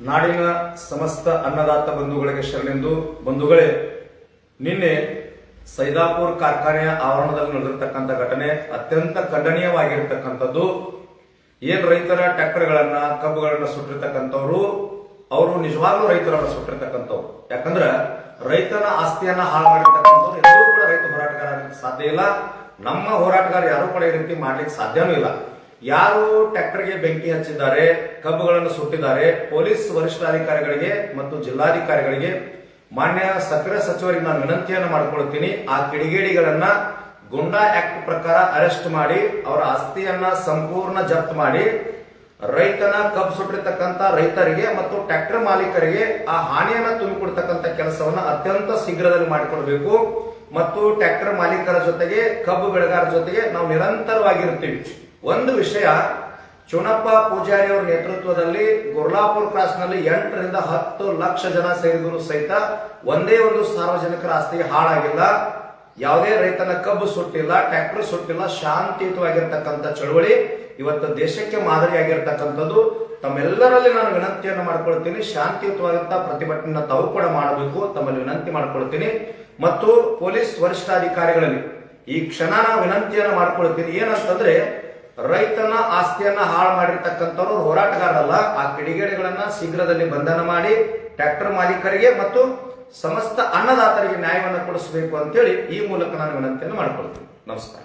ನಾಡಿನ ಸಮಸ್ತ ಅನ್ನದಾತ ಬಂಧುಗಳಿಗೆ ಶರಣೆಂದು ಬಂಧುಗಳೇ, ನಿನ್ನೆ ಸೈದಾಪುರ್ ಕಾರ್ಖಾನೆಯ ಆವರಣದಲ್ಲಿ ನಡೆದಿರ್ತಕ್ಕಂಥ ಘಟನೆ ಅತ್ಯಂತ ಖಂಡನೀಯವಾಗಿರ್ತಕ್ಕಂಥದ್ದು. ಏನ್ ರೈತರ ಟ್ರ್ಯಾಕ್ಟರ್ಗಳನ್ನ, ಕಬ್ಬುಗಳನ್ನ ಸುಟ್ಟಿರ್ತಕ್ಕಂಥವ್ರು, ಅವರು ನಿಜವಾಗ್ಲೂ ರೈತರನ್ನ ಸುಟ್ಟಿರ್ತಕ್ಕಂಥವ್ರು. ಯಾಕಂದ್ರ ರೈತನ ಆಸ್ತಿಯನ್ನ ಹಾಳು ಮಾಡಿರ್ತಕ್ಕಂಥವ್ರು ಎಲ್ಲರೂ ಕೂಡ ರೈತ ಹೋರಾಟಗಾರ ಸಾಧ್ಯ ಇಲ್ಲ. ನಮ್ಮ ಹೋರಾಟಗಾರ ಯಾರು ಕೂಡ ಈ ರೀತಿ ಮಾಡ್ಲಿಕ್ಕೆ ಸಾಧ್ಯನೂ ಇಲ್ಲ. ಯಾರು ಟ್ರ್ಯಾಕ್ಟರ್ಗೆ ಬೆಂಕಿ ಹಚ್ಚಿದ್ದಾರೆ, ಕಬ್ಬುಗಳನ್ನು ಸುಟ್ಟಿದ್ದಾರೆ, ಪೊಲೀಸ್ ವರಿಷ್ಠಾಧಿಕಾರಿಗಳಿಗೆ ಮತ್ತು ಜಿಲ್ಲಾಧಿಕಾರಿಗಳಿಗೆ ಮಾನ್ಯ ಸಕ್ರಿಯ ಸಚಿವರಿಗೆ ನಾನು ವಿನಂತಿಯನ್ನು ಮಾಡಿಕೊಳ್ಳುತ್ತೀನಿ. ಆ ಕಿಡಿಗೇಡಿಗಳನ್ನ ಗುಂಡಾ ಆಕ್ಟ್ ಪ್ರಕಾರ ಅರೆಸ್ಟ್ ಮಾಡಿ, ಅವರ ಆಸ್ತಿಯನ್ನ ಸಂಪೂರ್ಣ ಜಪ್ತ್ ಮಾಡಿ, ರೈತನ ಕಬ್ಬು ಸುಟ್ಟಿರ್ತಕ್ಕಂಥ ರೈತರಿಗೆ ಮತ್ತು ಟ್ರ್ಯಾಕ್ಟರ್ ಮಾಲೀಕರಿಗೆ ಆ ಹಾನಿಯನ್ನ ತುಂಬಿಕೊಡ್ತಕ್ಕಂಥ ಕೆಲಸವನ್ನು ಅತ್ಯಂತ ಶೀಘ್ರದಲ್ಲಿ ಮಾಡಿಕೊಡಬೇಕು. ಮತ್ತು ಟ್ರ್ಯಾಕ್ಟರ್ ಮಾಲೀಕರ ಜೊತೆಗೆ, ಕಬ್ಬು ಬೆಳೆಗಾರರ ಜೊತೆಗೆ ನಾವು ನಿರಂತರವಾಗಿರ್ತೀವಿ ಒಂದು ವಿಷಯ, ಚುನಪ್ಪ ಪೂಜಾರಿ ಅವರ ನೇತೃತ್ವದಲ್ಲಿ ಗುರ್ಲಾಪುರ್ ಕ್ರಾಸ್ನಲ್ಲಿ ಎಂಟರಿಂದ ಹತ್ತು ಲಕ್ಷ ಜನ ಸೇರಿದ್ರು ಸಹಿತ ಒಂದೇ ಒಂದು ಸಾರ್ವಜನಿಕರ ಆಸ್ತಿ ಹಾಳಾಗಿಲ್ಲ. ಯಾವುದೇ ರೈತನ ಕಬ್ಬು ಸುಟ್ಟಿಲ್ಲ, ಟ್ರ್ಯಾಕ್ಟರ್ ಸುಟ್ಟಿಲ್ಲ, ಶಾಂತಿಯುತವಾಗಿರ್ತಕ್ಕಂಥ ಚಳುವಳಿ ಇವತ್ತು ದೇಶಕ್ಕೆ ಮಾದರಿಯಾಗಿರ್ತಕ್ಕಂಥದ್ದು. ತಮ್ಮೆಲ್ಲರಲ್ಲಿ ನಾನು ವಿನಂತಿಯನ್ನು ಮಾಡ್ಕೊಳ್ತೀನಿ ಶಾಂತಿಯುತವಾದಂತಹ ಪ್ರತಿಭಟನೆ ತಾವು ಕೂಡ ಮಾಡಬೇಕು ತಮ್ಮಲ್ಲಿ ವಿನಂತಿ ಮಾಡ್ಕೊಳ್ತೀನಿ. ಮತ್ತು ಪೊಲೀಸ್ ವರಿಷ್ಠಾಧಿಕಾರಿಗಳಲ್ಲಿ ಈ ಕ್ಷಣ ನಾನು ವಿನಂತಿಯನ್ನು ಮಾಡ್ಕೊಳ್ತೀನಿ ಏನಂತಂದ್ರೆ ರೈತನ ಆಸ್ತಿಯನ್ನ ಹಾಳು ಮಾಡಿರ್ತಕ್ಕಂಥವ್ರು ಹೋರಾಟಗಾರರಲ್ಲ, ಆ ಕಿಡಿಗೇಡಿಗಳನ್ನ ಶೀಘ್ರದಲ್ಲಿ ಬಂಧನ ಮಾಡಿ ಟ್ರ್ಯಾಕ್ಟರ್ ಮಾಲೀಕರಿಗೆ ಮತ್ತು ಸಮಸ್ತ ಅನ್ನದಾತರಿಗೆ ನ್ಯಾಯವನ್ನು ಕೊಡಿಸಬೇಕು ಅಂತೇಳಿ ಈ ಮೂಲಕ ನಾನು ವಿನಂತಿಯನ್ನು ಮಾಡ್ಕೊಳ್ತೀನಿ. ನಮಸ್ಕಾರ.